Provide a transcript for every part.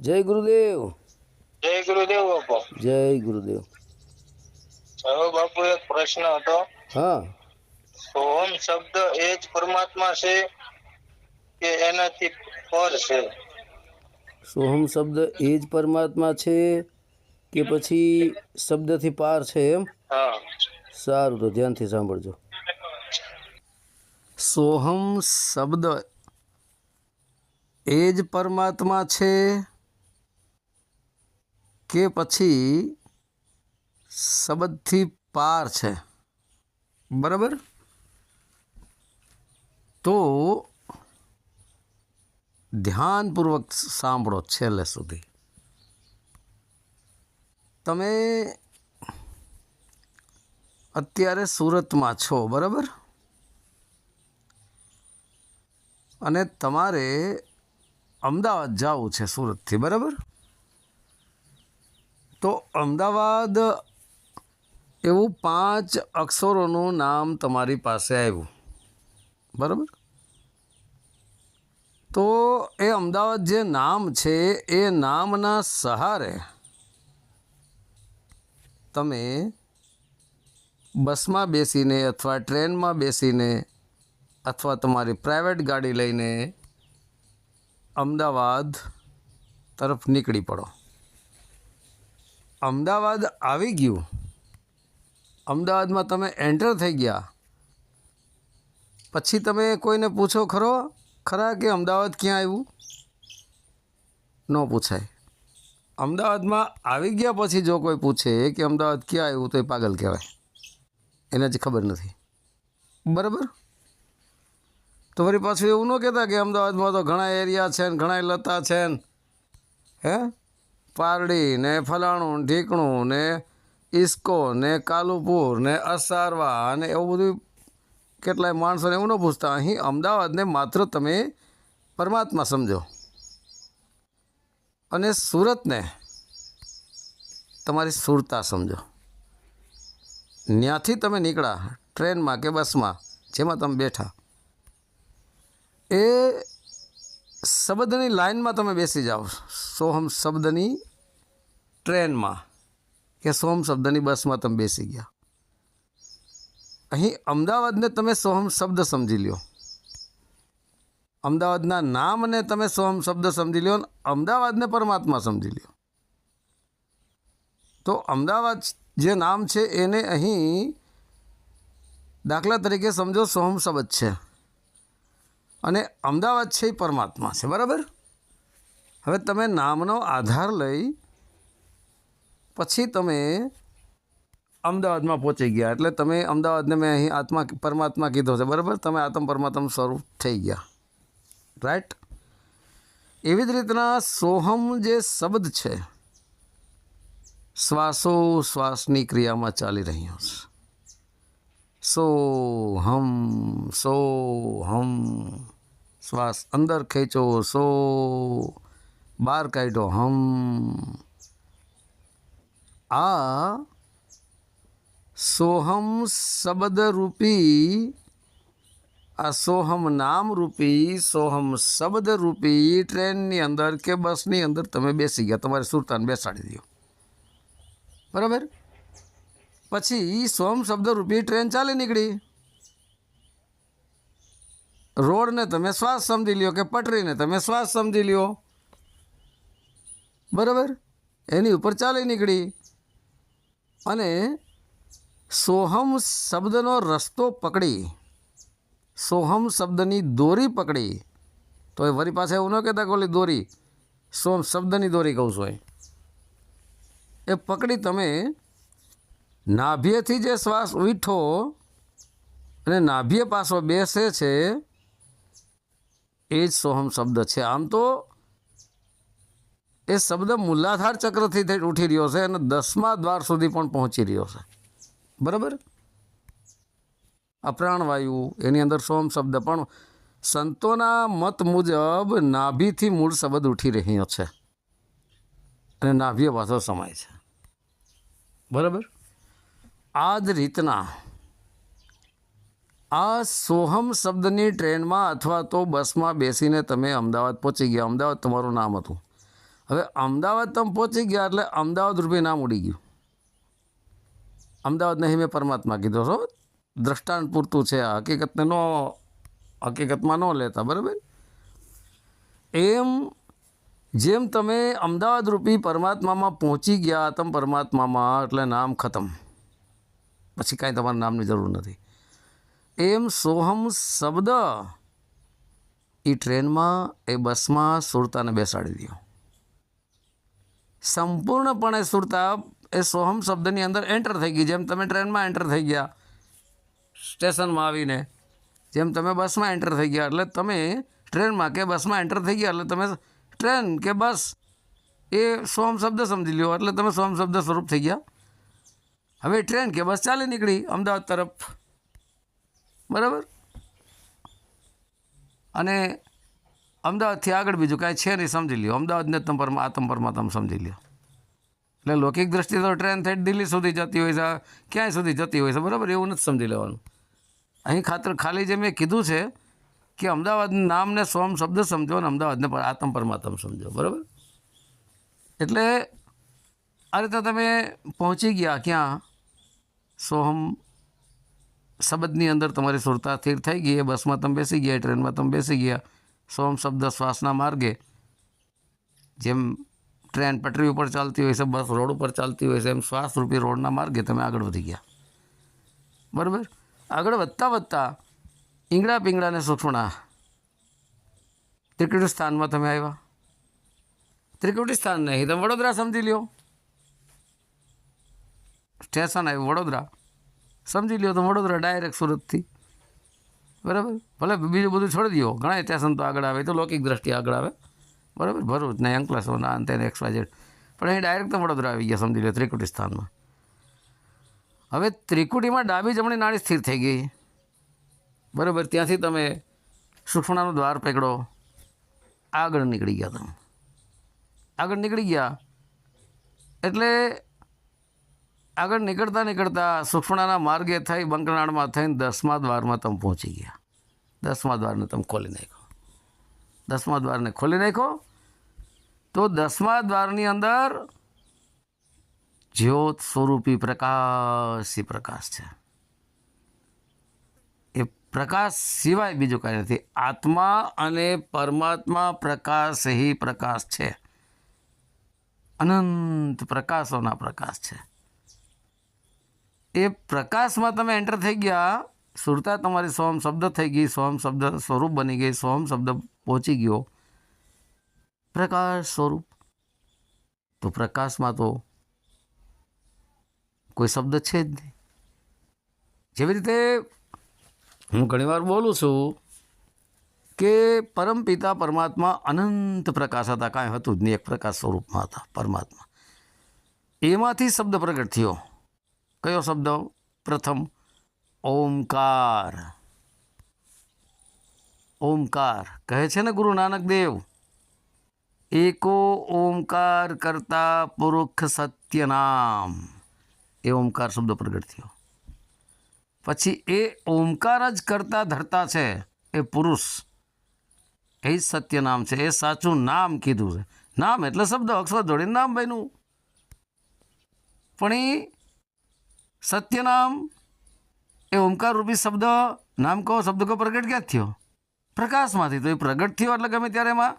જય ગુરુદેવ. જય ગુરુદેવ બાપુ. જય ગુરુદેવ. હવે બાપુ એક પ્રશ્ન હતો. હા. સોહમ શબ્દ એ જ પરમાત્મા છે કે એનાથી પર છે? સોહમ શબ્દ એ જ પરમાત્મા છે કે પછી શબ્દથી પાર છે એમ? હા. સારું તો ધ્યાનથી સાંભળજો. સોહમ શબ્દ એ જ પરમાત્મા છે કે પછી શબ્દથી પાર છે. બરાબર? તો ધ્યાનપૂર્વક સાંભળો છેલ્લે સુધી. તમે અત્યારે સુરતમાં છો, બરાબર? અને તમારે અમદાવાદ જવું છે સુરતથી, બરાબર? તો અમદાવાદ એવું પાંચ અક્ષરોનું નામ તમારી પાસે આવ્યું. બરાબર? તો એ અમદાવાદ જે નામ છે, એ નામના સહારે તમે બસમાં બેસીને અથવા ટ્રેનમાં બેસીને અથવા તમારી પ્રાઇવેટ ગાડી લઈને અમદાવાદ તરફ નીકળી પડો. અમદાવાદ આવી ગયું. અમદાવાદમાં તમે એન્ટર થઈ ગયા. પછી તમે કોઈને પૂછો ખરો? ખરા કે અમદાવાદ ક્યાં આવ્યું? ન પૂછાય. અમદાવાદમાં આવી ગયા પછી જો કોઈ પૂછે કે અમદાવાદ ક્યાં આવ્યું તો એ પાગલ કહેવાય. એને જ ખબર નથી. બરાબર? તો વળી પાછું એવું ન કહેતા કે અમદાવાદમાં તો ઘણા એરિયા છે ને ઘણા લતા છે ને. હે? પારડી ને ફલાણું ઢીકણું ને ઇસ્કો ને કાલુપુર ને અસારવા અને એવું બધું કેટલાય માણસોને એવું ન પૂછતા. અહીં અમદાવાદને માત્ર તમે પરમાત્મા સમજો. અને સુરતને તમારી સુરતા સમજો. ત્યાંથી તમે નીકળ્યા ટ્રેનમાં કે બસમાં, જેમાં તમે બેઠા. એ શબ્દની લાઇનમાં તમે બેસી જાઓ. સોહમ શબ્દની ટ્રેનમાં કે સોહમ શબ્દની બસમાં તમે બેસી ગયા. અહીં અમદાવાદને તમે સોહમ શબ્દ સમજી લ્યો. અમદાવાદના નામને તમે સોહમ શબ્દ સમજી લ્યો અને અમદાવાદને પરમાત્મા સમજી લ્યો. તો અમદાવાદ જે નામ છે એને અહીં દાખલા તરીકે સમજો, સોહમ શબ્દ છે. અને અમદાવાદ છે એ પરમાત્મા છે, બરાબર? હવે તમે નામનો આધાર લઈ પછી તમે અમદાવાદમાં પહોંચી ગયા. એટલે તમે અમદાવાદને મેં અહીં આત્મા પરમાત્મા કીધો છે, બરાબર? તમે આત્મ પરમાત્મા સ્વરૂપ થઈ ગયા. રાઈટ એવી જ રીતના સોહમ જે શબ્દ છે, શ્વાસો શ્વાસની ક્રિયામાં ચાલી રહ્યો છે. સો હમ સો હમ શ્વાસ અંદર ખેંચો સો બહાર કાઢો હમ આ સોહમ શબ્દ રૂપી આ સોહમ નામ રૂપી સોહમ શબ્દ રૂપી ટ્રેનની અંદર કે બસની અંદર તમે બેસી ગયા તમારે સુરતાને બેસાડી દો બરાબર પછી સોમ શબ્દ રૂપી ટ્રેન ચાલી નીકળી. રોડને તમે શ્વાસ સમજી લ્યો કે પટરીને તમે શ્વાસ સમજી લ્યો. બરાબર? એની ઉપર ચાલી નીકળી. અને સોહમ શબ્દનો રસ્તો પકડી. સોહમ શબ્દની દોરી પકડી. તો એ વરી પાસે એવું ન કહેતા કે ઓલી દોરી. સોમ શબ્દની દોરી કહું છું એ. એ પકડી તમે નાભ્યથી જે શ્વાસ ઉઠો અને નાભ્ય પાસો બેસે છે, એ જ સોહમ શબ્દ છે. આમ તો એ શબ્દ મૂલાધાર ચક્રથી ઉઠી રહ્યો છે અને દસમા દ્વાર સુધી પણ પહોંચી રહ્યો છે. બરાબર? અપ્રાણવાયુ, એની અંદર સોમ શબ્દ, પણ સંતોના મત મુજબ નાભીથી મૂળ શબ્દ ઉઠી રહ્યો છે. અને નાભ્ય પાછો સમાય છે. બરાબર? આ જ રીતના આ સોહમ શબ્દની ટ્રેનમાં અથવા તો બસમાં બેસીને તમે અમદાવાદ પહોંચી ગયા. અમદાવાદ તમારું નામ હતું. હવે અમદાવાદ તમે પહોંચી ગયા એટલે અમદાવાદ રૂપી નામ ઉડી ગયું. અમદાવાદ નહીં મેં પરમાત્મા કીધો છો દ્રષ્ટાંત પૂરતું છે. આ હકીકતને ન, હકીકતમાં ન લેતા, બરાબર? એમ જેમ તમે અમદાવાદ રૂપી પરમાત્મામાં પહોંચી ગયા, તમે પરમાત્મામાં એટલે નામ ખતમ. પછી કાંઈ તમારા નામની જરૂર નથી. એમ સોહમ શબ્દ એ ટ્રેનમાં, એ બસમાં સુરતાને બેસાડી દો સંપૂર્ણપણે સુરતા એ સોહમ શબ્દની અંદર એન્ટર થઈ ગઈ. જેમ તમે ટ્રેનમાં એન્ટર થઈ ગયા, સ્ટેશનમાં આવીને, જેમ તમે બસમાં એન્ટર થઈ ગયા, એટલે તમે ટ્રેનમાં કે બસમાં એન્ટર થઈ ગયા, એટલે તમે ટ્રેન કે બસ, એ સોહમ શબ્દ સમજી લ્યો. એટલે તમે સોહમ શબ્દ સ્વરૂપ થઈ ગયા. હવે ટ્રેન કે બસ ચાલી નીકળી, અમદાવાદ તરફ. બરાબર? અને અમદાવાદથી આગળ બીજું કાંઈ છે નહીં, સમજી લ્યો. અમદાવાદને તંપરમાં તમે તંપરમાં તમે સમજી લ્યો. એટલે લૌકિક દ્રષ્ટિએ તો ટ્રેન થઈ દિલ્હી સુધી જતી હોય છે ક્યાંય સુધી જતી હોય છે, બરાબર? એવું નથી સમજી લેવાનું. અહીં ખાતર ખાલી જે મેં કીધું છે કે અમદાવાદ નામને સોમ શબ્દ સમજો અને અમદાવાદને આતમ પરમાત્મ સમજો, બરાબર? એટલે આ રીતે તમે પહોંચી ગયા ક્યાં? સોહમ શબ્દની અંદર તમારી સુરતા સ્થિર થઈ ગઈ એ બસમાં તમે બેસી ગયા, ટ્રેનમાં તમે બેસી ગયા. સોહમ શબ્દ શ્વાસના માર્ગે જેમ ટ્રેન પટરી ઉપર ચાલતી હોય છે, બસ રોડ ઉપર ચાલતી હોય છે, એમ શ્વાસરૂપી રોડના માર્ગે તમે આગળ વધી ગયા. બરાબર? આગળ વધતા વધતા ઈંગડા પીંગડાને સુખણા ત્રિકુટી સ્થાનમાં તમે આવ્યા. ત્રિકુટી સ્થાન નહીં, તમે વડોદરા સમજી લ્યો. સ્ટેશન આવ્યું, વડોદરા. સમજી લ્યો તો વડોદરા ડાયરેક્ટ સુરતથી. બરાબર? ભલે બીજું બધું છોડી દો ઘણા સ્ટેશન તો આગળ આવે તો લૌકિક દ્રષ્ટિએ આગળ આવે. બરાબર? ભરૂચ ને અંકલેશ્વરના અંતે વાય ઝેડ પણ અહીં ડાયરેક્ટ તો વડોદરા આવી ગયા, સમજી લો ત્રિકુટી સ્થાનમાં. હવે ત્રિકુટીમાં ડાબી જમણી નાળી સ્થિર થઈ ગઈ. બરાબર? ત્યાંથી તમે સુખણાનો દ્વાર પકડો. આગળ નીકળી ગયા તમે. આગળ નીકળી ગયા. એટલે આગળ નીકળતા નીકળતા સુખણાના માર્ગે થઈ બંકનાળમાં થઈને દસમા દ્વારમાં તમે પહોંચી ગયા. દસમા દ્વારને તમે ખોલી નાખો દસમા દ્વારને ખોલી નાખો તો દસમા દ્વારની અંદર જ્યોત સ્વરૂપી પ્રકાશી પ્રકાશ છે. એ પ્રકાશ સિવાય બીજું કાંઈ નથી. આત્મા અને પરમાત્મા પ્રકાશ હી પ્રકાશ છે. અનંત પ્રકાશોના પ્રકાશ છે. એ પ્રકાશમાં તમે એન્ટર થઈ ગયા, સુરતા તમારી સોમ શબ્દ થઈ ગઈ સોમ શબ્દ સ્વરૂપ બની ગઈ સોમ શબ્દ પહોંચી ગયો. પ્રકાશ સ્વરૂપ. તો પ્રકાશમાં તો કોઈ શબ્દ છે જ નહીં. જેવી રીતે હું ઘણીવાર બોલું છું કે પરમપિતા પરમાત્મા અનંત પ્રકાશ હતા, કાંઈ હતું જ નહીં, એક પ્રકાશ સ્વરૂપમાં હતા પરમાત્મા. એમાંથી શબ્દ પ્રગટ થયો. કયો શબ્દ પ્રથમ, ઓમકાર. ઓમકાર. કહે છે ને ગુરુ નાનક દેવ, એકો ઓમકાર કરતા પુરુખ સત્યનામ એ ઓમકાર શબ્દ પ્રગટ થયો. પછી એ ઓમકાર જ કરતા ધરતા છે, એ પુરુષ. એ જ સત્ય નામ છે, એ સાચું નામ કીધું છે. નામ એટલે શબ્દ, અક્ષર જોડીને નામ બન્યું. પણ એ સત્ય નામ એ ઓમકાર રૂપી શબ્દ, નામ કહો, શબ્દ કહો, પ્રગટ ક્યાં થયો? પ્રકાશમાંથી. તો એ પ્રગટ થયો એટલે ગમે ત્યારે એમાં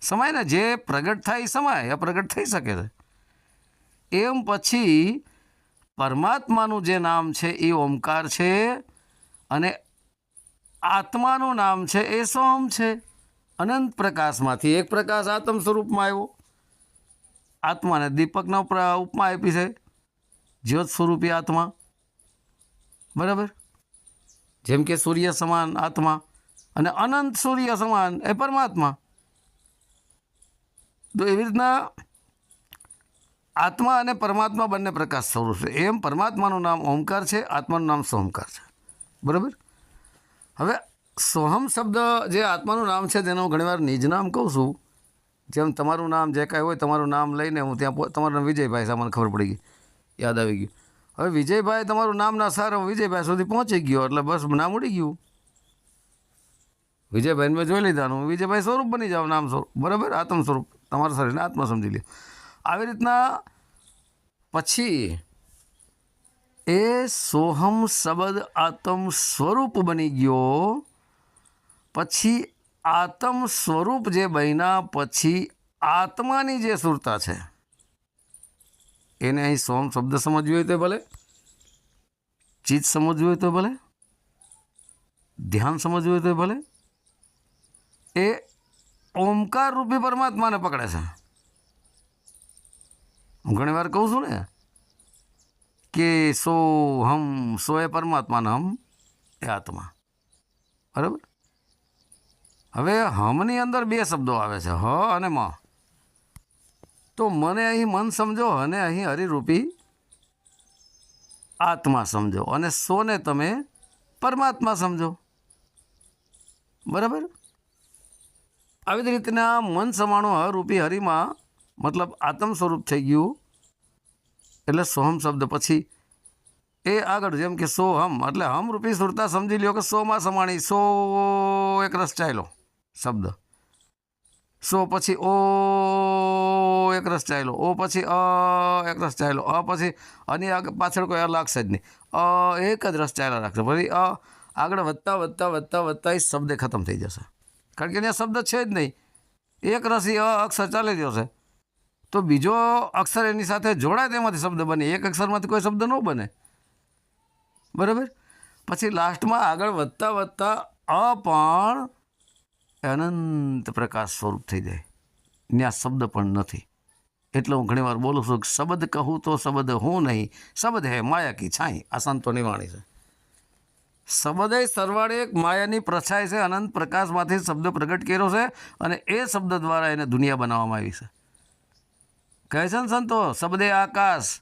સમાય ને. જે પ્રગટ થાય એ સમાય, એ પ્રગટ થઈ શકે છે. એમ પછી પરમાત્માનું જે નામ છે એ ઓમકાર છે અને આત્માનું નામ છે એ સોમ છે. અનંત પ્રકાશમાંથી. એક પ્રકાશ આત્મ સ્વરૂપમાં આવ્યો. આત્માને દીપકના ઉપમા આપી છે. જ્યોત સ્વરૂપી આત્મા. બરાબર? જેમ કે સૂર્ય સમાન આત્મા અને અનંત સૂર્ય સમાન એ પરમાત્મા. તો એવી રીતના આત્મા અને પરમાત્મા બંને પ્રકાશ સ્વરૂપ છે. એમ પરમાત્માનું નામ ઓમકાર છે, આત્માનું નામ સોમકાર છે. બરાબર? હવે સોહમ શબ્દ જે આત્માનું નામ છે તેનું ઘણીવાર નિજ નામ કહું છું. જેમ તમારું નામ જે કાંઈ હોય તમારું નામ લઈને હું ત્યાં તમારું નામ વિજયભાઈ સામાન ખબર પડી ગઈ. યાદ આવી ગયું. હવે વિજયભાઈ તમારું નામ ના સાર વિજયભાઈ સુધી પહોંચી ગયો, એટલે બસ નામ ઉડી ગયું. વિજયભાઈને મેં જોઈ લીધાનું વિજયભાઈ સ્વરૂપ બની જાવ નામ સ્વરૂપ. બરાબર? આત્મ સ્વરૂપ. તમારા શરીરને આત્મા સમજી લે. આવી રીતના પછી એ સોહમ શબ્દ આત્મ સ્વરૂપ બની ગયો. પછી આત્મ સ્વરૂપ જે બન્યા, પછી આત્માની જે સુરતા છે. એને અહીં સોમ શબ્દ સમજવી હોય તો ભલે ચીજ સમજવી હોય તો ભલે, ધ્યાન સમજવું હોય તો ભલે, એ ઓમકાર રૂપી પરમાત્માને પકડે છે. હું ઘણી વાર કહું છું ને કે સો હમ, સો એ પરમાત્માને હમ એ આત્મા. બરાબર? હવે હમની અંદર બે શબ્દો આવે છે, હ અને મ. તો મને અહીં મન સમજો અને અહીં હરિરૂપી આત્મા સમજો અને સોને તમે પરમાત્મા સમજો. બરાબર? આવી જ રીતના મન સમાણું હરૂપી હરિમાં મતલબ આત્મ સ્વરૂપ થઈ ગયું. એટલે સોહમ શબ્દ પછી એ આગળ જેમ કે સોહમ, એટલે હમ રૂપી સુરતા સમજી લ્યો કે સોમાં સમાણી, સો એક રસ ચાલ્યો શબ્દ. સો પછી ઓ એક રસ ચાલ્યો ઓ પછી અ એક રસ ચાલ્યો અ પછી અને પાછળ કોઈ અ લાગશે જ નહીં. અ એક જ રસ ચાલ્યા રાખશે પછી અ આગળ વધતા વધતા વધતા વધતા એ શબ્દ ખતમ થઈ જશે. કારણ કે ત્યાં શબ્દ છે જ નહીં. એક રસી અ અક્ષર ચાલી ગયો છે. તો બીજો અક્ષર એની સાથે જોડાય તેમાંથી શબ્દ બને. એક અક્ષરમાંથી કોઈ શબ્દ ન બને. બરાબર? પછી લાસ્ટમાં આગળ વધતા વધતા અ પણ અનંત પ્રકાશ સ્વરૂપ થઈ જાય. ત્યાં શબ્દ પણ નથી. એટલે હું ઘણીવાર બોલું છું કે શબ્દ કહું તો શબ્દ હું નહીં, શબ્દ હે માયા કી છાંય. આ સંતોની વાણી છે. શબ્દ સરવાળે એક માયાની પ્રછાય છે, અનંત પ્રકાશમાંથી શબ્દ પ્રગટ કર્યો છે અને એ શબ્દ દ્વારા એને દુનિયા બનાવવામાં આવી છે. કહે છે ને સંતો, શબ્દે આકાશ,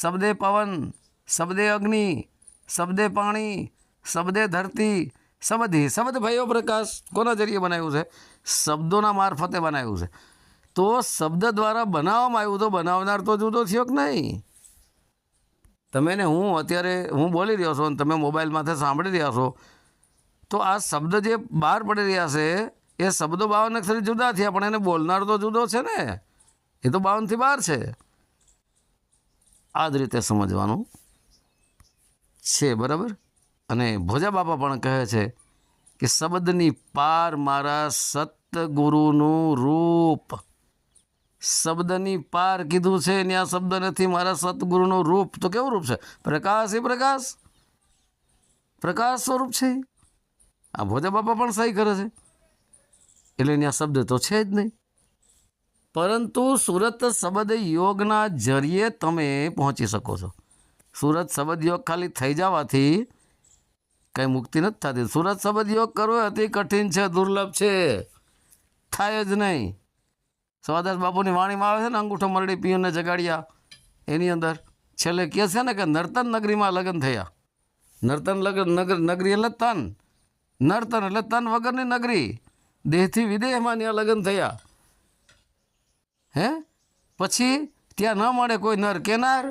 શબ્દે પવન, શબ્દે અગ્નિ, શબ્દે પાણી, શબ્દે ધરતી, શબ્દે, શબ્દ ભયો પ્રકાશ. કોના જરીએ બનાવ્યું છે? શબ્દોના મારફતે બનાવ્યું છે. તો શબ્દ દ્વારા બનાવવામાં આવ્યું તો બનાવનાર તો જુદો થયો કે નહીં? તમે ને હું અત્યારે હું બોલી રહ્યો છું અને તમે મોબાઈલમાંથી સાંભળી રહ્યા છો. તો આ શબ્દ જે બહાર પડી રહ્યા છે, એ શબ્દો બાવન અક્ષરી જુદા થયા, પણ એને બોલનાર તો જુદો છે ને? એ તો બાવનથી બહાર છે. આ જ રીતે સમજવાનું છે, બરાબર? અને ભોજા બાપા પણ કહે છે કે શબ્દની પાર મારા સતગુરુનું રૂપ શબ્દની પાર કીધું છે આ શબ્દ નથી મારા સદગુરુનું રૂપ. તો કેવું રૂપ છે? પ્રકાશ એ પ્રકાશ. પ્રકાશ સ્વરૂપ છે. આ ભોજા બાપા પણ સહી કરે છે. એટલે આ શબ્દ તો છે જ નહીં. પરંતુ સુરત શબ્દ યોગના જરીએ તમે પહોંચી શકો છો. સુરત શબ્દ યોગ ખાલી થઈ જવાથી કંઈ મુક્તિ નથી થતી. સુરત શબ્દ યોગ કરવો અતિ કઠિન છે, દુર્લભ છે. થાય જ નહીં. સવાદાસ બાપુની વાણીમાં આવે છે ને, અંગૂઠો મરડી પીઓને જગાડ્યા. એની અંદર છેલ્લે કહે છે ને કે નર્તન નગરીમાં લગ્ન થયા. નર્તન લગ્ન નગર, નગરી એટલે તન. નર્તન એટલે તન વગરની નગરી. દેહથી વિદેહમાં ત્યાં લગ્ન થયા. હે? પછી ત્યાં ન મળે કોઈ નર કેનાર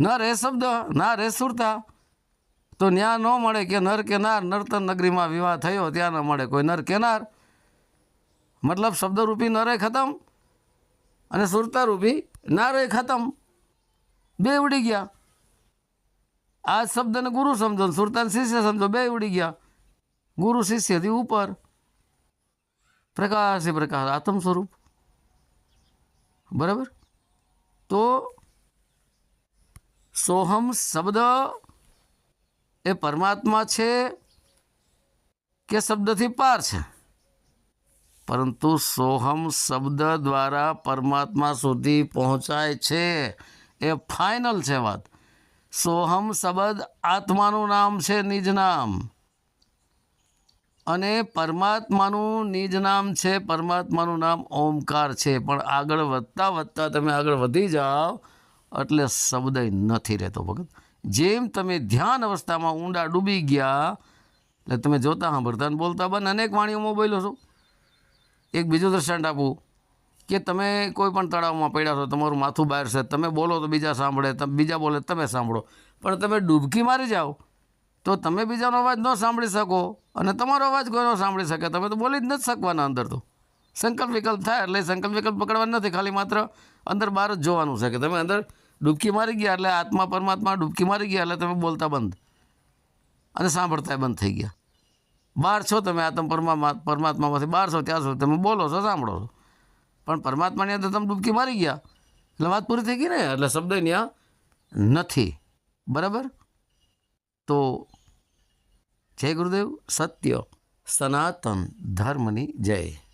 નર? એ શબ્દ ના રે સુરતા. તો ત્યાં ન મળે કે નર કેનાર નર્તન નગરીમાં વિવાહ થયો, ત્યાં ન મળે કોઈ નર કેનાર મતલબ શબ્દરૂપી નરે ખતમ અને સુરતારૂપી નારે ખતમ. બે ઉડી ગયા. આ શબ્દને ગુરુ સમજો ને સુરતાને શિષ્ય સમજો, બે ઉડી ગયા. ગુરુ શિષ્યથી ઉપર. પ્રકાશ પ્રકાશ, આત્મ સ્વરૂપ. બરાબર? તો સોહમ શબ્દ એ પરમાત્મા છે કે શબ્દથી પાર છે? પરંતુ સોહમ શબ્દ દ્વારા પરમાત્મા સુધી પહોંચાય છે. એ ફાઇનલ છે વાત. સોહમ શબ્દ આત્માનું નામ છે, નિજ નામ. અને પરમાત્માનું નિજ નામ છે, પરમાત્માનું નામ ઓમકાર છે. પણ આગળ વધતા વધતા તમે આગળ વધી જાઓ, એટલે શબ્દ નથી રહેતો ભગત. જેમ તમે ધ્યાન અવસ્થામાં ઊંડા ડૂબી ગયા, એટલે તમે જોતા સાંભળતા બોલતા બન અનેક વાણીઓમાં બોલો છો. એક બીજું દ્રષ્ટાંત આપું કે તમે કોઈ પણ તળાવમાં પડ્યા છો, તમારું માથું બહાર છે, તમે બોલો તો બીજા સાંભળે બીજા બોલે તમે સાંભળો. પણ તમે ડૂબકી મારી જાઓ, તો તમે બીજાનો અવાજ ન સાંભળી શકો અને તમારો અવાજ કોઈ ન સાંભળી શકે? તમે તો બોલી જ નથી શકવાના અંદર તો. સંકલ્પ વિકલ્પ થાય એટલે સંકલ્પ વિકલ્પ પકડવાનું નથી, ખાલી માત્ર અંદર બહાર જ જોવાનું છે કે તમે અંદર ડૂબકી મારી ગયા એટલે આત્મા પરમાત્મા ડૂબકી મારી ગયા એટલે તમે બોલતા બંધ. અને સાંભળતા બંધ થઈ ગયા. બહાર છો તમે આત્મ પરમાત્મા, પરમાત્મામાંથી બહાર છો, ત્યાં છો, તમે બોલો છો, સાંભળો છો. પણ પરમાત્માની અંદર તમે ડૂબકી મારી ગયા. એટલે વાત પૂરી થઈ ગઈ ને? એટલે શબ્દ ત્યાં નથી. બરાબર? તો જય ગુરુદેવ, સત્ય, સનાતન ધર્મની જય.